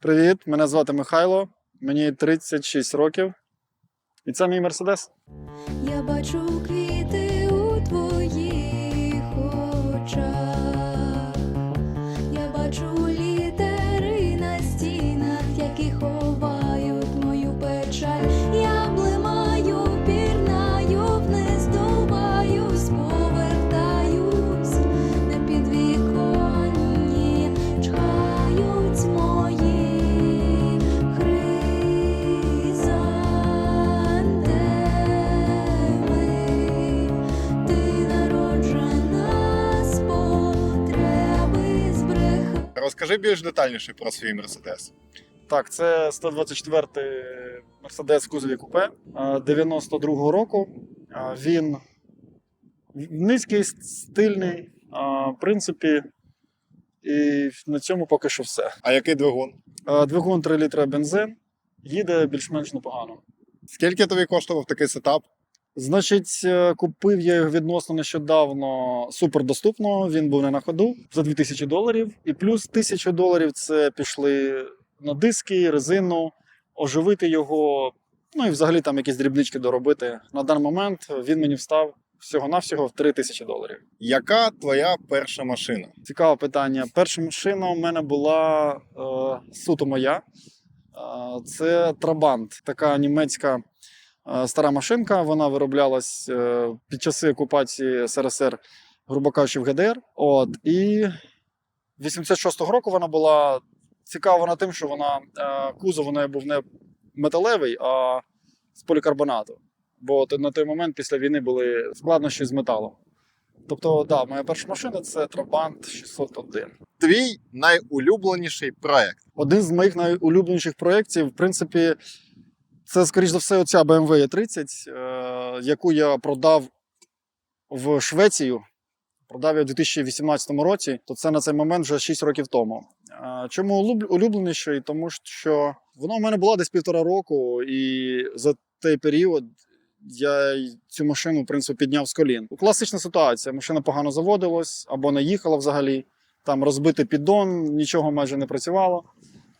Привіт, мене звати Михайло, мені 36 років. І це мій Мерседес. Я бачу Розкажи більш детальніше про свій мерседес. Так, це 124-й Мерседес кузові купе 92-го року. А, Він низький, стильний, в принципі, і на цьому поки що все. А який двигун? Двигун 3 літра бензин, їде більш-менш непогано. Скільки тобі коштував такий сетап? Значить, е, купив я його відносно нещодавно супердоступно. Він був не на ходу за 2000 доларів. І плюс 1000 доларів це пішли на диски, резину, оживити його. Ну і взагалі там якісь дрібнички доробити. На даний момент він мені встав всього-навсього в 3000 доларів. Яка твоя перша машина? Цікаве питання. Перша машина у мене була е, суто моя. Е, це Трабант, така німецька стара машинка. Вона вироблялась е, під часи окупації СРСР, грубо кажучи, в ГДР. От, і 86-го року вона була цікава вона тим, що вона е, кузов у неї був не металевий, а з полікарбонату. Бо на той момент після війни були складнощі з металом. Тобто, да, моя перша машина це Трабант 601. Твій найулюбленіший проект. Один з моїх найулюбленіших проєктів, в принципі, це, скоріш за все, оця BMW E30, е, яку я продав в Швецію. Продав я у 2018 році, то це на цей момент вже 6 років тому. Е, Чому улюб- улюбленіший? Тому що вона у мене була десь півтора року, і за той період я цю машину, в принципі, підняв з колін. Класична ситуація: машина погано заводилась або не їхала взагалі. Там розбитий піддон, нічого майже не працювало.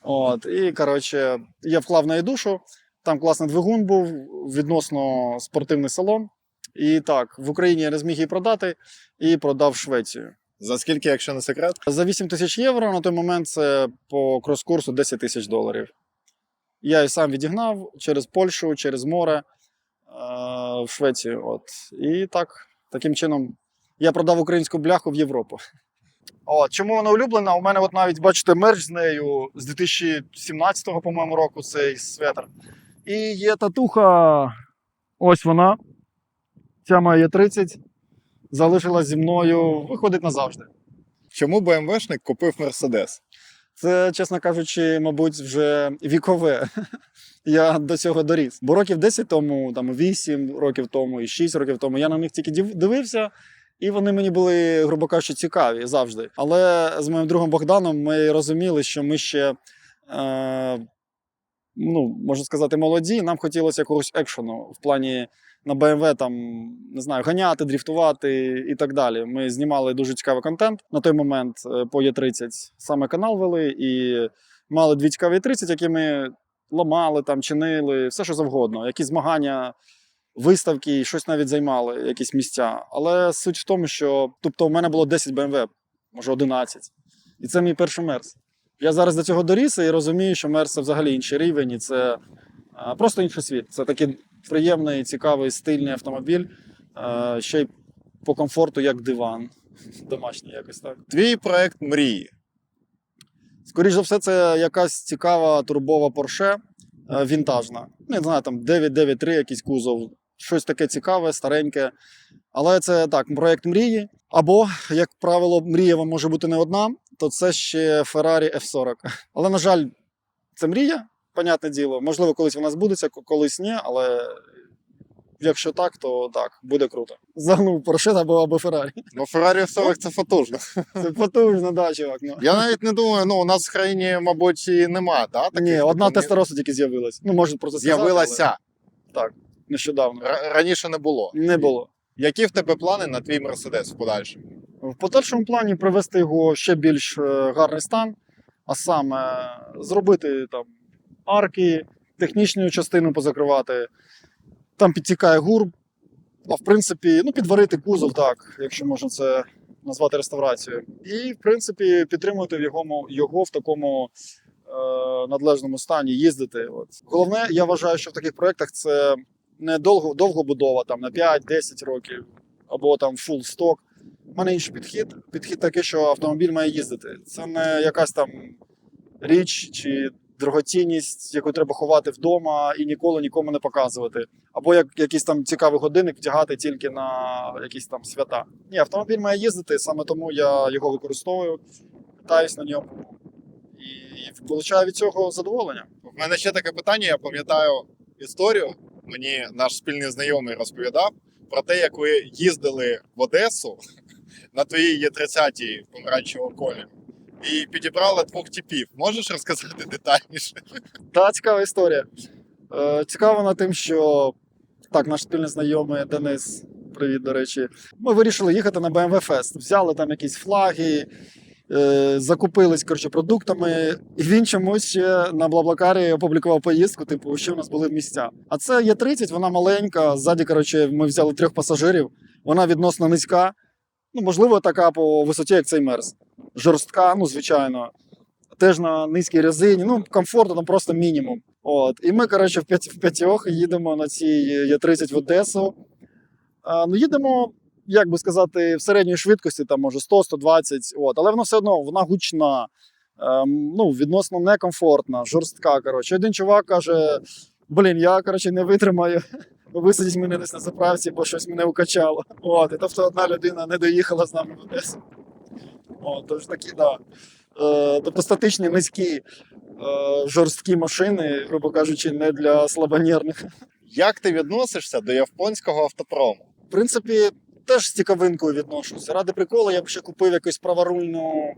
От, і коротше, я вклав в неї душу. Там класний двигун був, відносно спортивний салон. І так, в Україні я не зміг її продати і продав в Швецію. За скільки, якщо не секрет? За 8 тисяч євро на той момент це по крос-курсу 10 тисяч доларів. Я її сам відігнав через Польщу, через море е- в Швецію. От. І так, таким чином я продав українську бляху в Європу. От, чому вона улюблена? У мене, от навіть бачите, мерч з нею з 2017 по-моєму, року цей светр. І є татуха. Ось вона. Ця моя 30 залишилась зі мною, виходить назавжди. Чому БМВшник купив мерседес? Це, чесно кажучи, мабуть, вже вікове. Я до цього доріс. Бо років 10 тому, там 8 років тому і 6 років тому я на них тільки див- дивився, і вони мені були, грубо кажучи, цікаві завжди. Але з моїм другом Богданом ми розуміли, що ми ще. Е- Ну, можна сказати, молоді. Нам хотілося якогось екшену в плані на BMW там не знаю, ганяти, дріфтувати і так далі. Ми знімали дуже цікавий контент на той момент е, по Є30. Саме канал вели і мали дві цікаві 30, які ми ламали, там, чинили, все що завгодно. Якісь змагання, виставки, щось навіть займали, якісь місця. Але суть в тому, що тобто, у мене було 10 BMW, може 11. І це мій перший мерс. Я зараз до цього доріс і розумію, що мерс це взагалі інший рівень, і це просто інший світ. Це такий приємний, цікавий, стильний автомобіль, е, ще й по комфорту, як диван. Домашній якось так. Твій проект мрії. Скоріше за все, це якась цікава турбова Porsche е, вінтажна. Не знаю, там 993 якийсь кузов, щось таке цікаве, стареньке. Але це так, проєкт мрії. Або, як правило, мрія вам може бути не одна, то це ще Ferrari F40. Але, на жаль, це мрія, понятне діло. Можливо, колись вона збудеться, колись ні, але якщо так, то так, буде круто. Загнув Porsche або, або Ferrari. Ну, Ferrari 40 це потужно. Це потужно, да, чувак. Ну. Я навіть не думаю, ну у нас в країні, мабуть, і нема, да? таких Ні, одна тестороса тільки з'явилась. Ну, можна про це сказати. з'явилася. але Нещодавно. Р- Раніше не було. Не було. Які в тебе плани на твій мерседес в подальшому? В подальшому плані привести його ще більш е, гарний стан, А саме зробити там арки, технічну частину позакривати, там підтікає гурб, а в принципі, ну, підварити кузов, так, якщо можна це назвати реставрацією. І, в принципі, підтримувати його, його в такому е, надлежному стані, їздити. От. Головне, я вважаю, що в таких проєктах це не довго, довгобудова, там на 5-10 років, або там full сток. Мене інший підхід. Підхід такий, що автомобіль має їздити. Це не якась там річ чи дорогоцінність, яку треба ховати вдома і ніколи нікому не показувати. Або як якийсь там цікавий годинник вдягати тільки на якісь там свята. Ні, автомобіль має їздити, саме тому я його використовую, катаюсь на ньому і получаю від цього задоволення. У мене ще таке питання. Я пам'ятаю історію. Мені наш спільний знайомий розповідав про те, як ви їздили в Одесу на твоїй є 30 помаранчевого кольору і підібрали двох типів. Можеш розказати детальніше? Та цікава історія. Е, цікаво вона тим, що так, наш спільний знайомий Денис, привіт, до речі. Ми вирішили їхати на BMW Fest. Взяли там якісь флаги, е, закупились коротше, продуктами, і він чомусь ще на Блаблакарі опублікував поїздку, типу, що в нас були місця. А це є 30, вона маленька. Ззаді, коротше, ми взяли трьох пасажирів. Вона відносно низька. Ну, можливо, така по висоті, як цей мерз. Жорстка, ну, звичайно. Теж на низькій резині. Ну, комфорту там просто мінімум. От. І ми, коротше, в, п'ять, в п'ятьох їдемо на цій Є30 в Одесу. А, ну, їдемо, як би сказати, в середній швидкості, там, може, 100-120, от. але воно все одно вона гучна, ем, ну, відносно некомфортна, жорстка. Коротше. Один чувак каже: блін, я коротше, не витримаю. Висадіть мене десь на заправці, бо щось мене укачало. От, і тобто одна людина не доїхала з нами в Одесу. От, тож такі, да. Е, тобто статичні низькі е, жорсткі машини, грубо кажучи, не для слабонервних. Як ти відносишся до японського автопрому? В принципі, теж з цікавинкою відношуся. Ради приколу я б ще купив якусь праворульну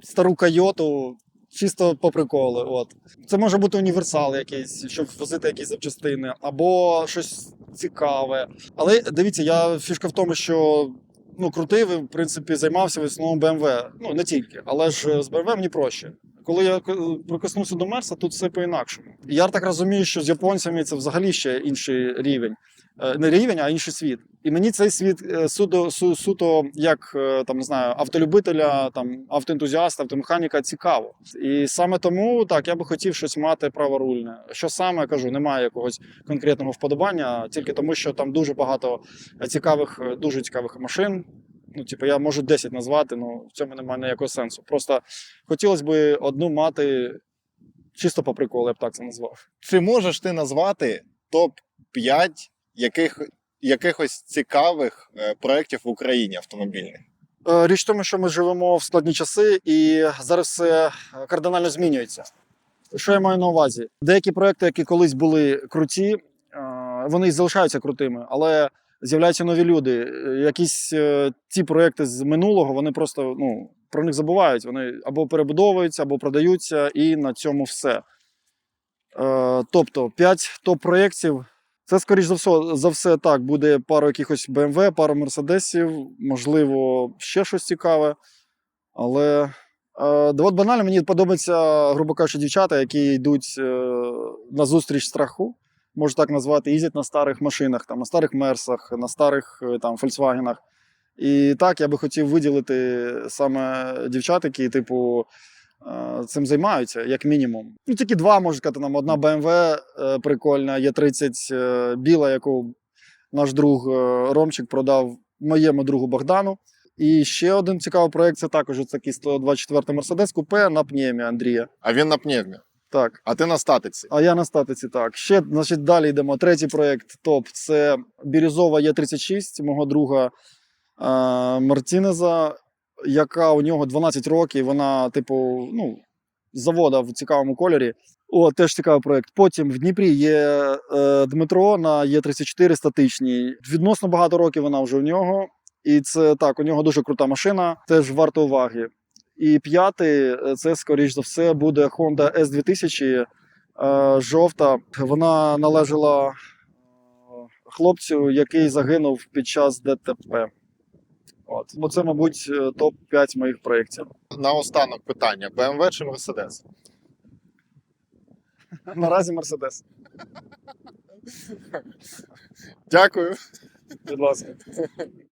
стару кайоту, чисто по приколу. От. Це може бути універсал якийсь, щоб возити якісь запчастини, або щось цікаве. Але дивіться, я фішка в тому, що ну, крутий, в принципі, займався в основному BMW. Ну, не тільки, але ж з BMW мені проще. Коли я к- прикоснувся до Мерса, тут все по-інакшому. Я так розумію, що з японцями це взагалі ще інший рівень. Е, Не рівень, а інший світ. І мені цей світ е, суто, су, суто як е, там не знаю, автолюбителя, там автоентузіаста, автомеханіка цікаво. І саме тому так я би хотів щось мати праворульне. Що саме кажу, немає якогось конкретного вподобання, тільки тому, що там дуже багато цікавих, дуже цікавих машин. Ну, типу, я можу 10 назвати, але в цьому немає ніякого сенсу. Просто хотілося б одну мати чисто по приколу, я б так це назвав. Чи можеш ти назвати топ-5 яких, якихось цікавих е, проєктів в Україні автомобільних? Е, Річ в тому, що ми живемо в складні часи, і зараз все кардинально змінюється. Що я маю на увазі? Деякі проекти, які колись були круті, е, вони і залишаються крутими, але з'являються нові люди. Е, Якісь е, ті проекти з минулого вони просто ну, про них забувають. Вони або перебудовуються, або продаються, і на цьому все. Е, Тобто, 5 топ-проєктів. Це, скоріш за все, за все, так, буде пару якихось BMW, пару Мерседесів, можливо, ще щось цікаве. Але е, от банально мені подобаються, грубо кажучи, дівчата, які йдуть е, на зустріч страху, можу так назвати, їздять на старих машинах, там, на старих мерсах, на старих е, там, Volkswagen. І так, я би хотів виділити саме дівчат, які, типу, цим займаються, як мінімум. Ну, тільки два, можу сказати, нам одна BMW е, прикольна, є 30 е, біла, яку наш друг е, Ромчик продав моєму другу Богдану. І ще один цікавий проєкт це також такий 124 Мерседес купе на пневмі Андрія. А він на пневмі, Так. а ти на статиці. А я на статиці так. Ще, значить, далі йдемо. Третій проєкт топ. Це Бірюзова Є36, мого друга е, Мартінеза, яка у нього 12 років. Вона, типу, ну, завода в цікавому кольорі. О, теж цікавий проєкт. Потім в Дніпрі є е, Дмитро на Є34 статичній. Відносно багато років вона вже у нього. І це так, у нього дуже крута машина, теж варто уваги. І п'ятий е, це, скоріш за все, буде Honda S2000 е, жовта. Вона належала е, хлопцю, який загинув під час ДТП. От. Бо це, мабуть, топ 5 моїх проєктів. На останок питання: BMW чи Mercedes? Наразі Мерседес. Дякую. Будь ласка.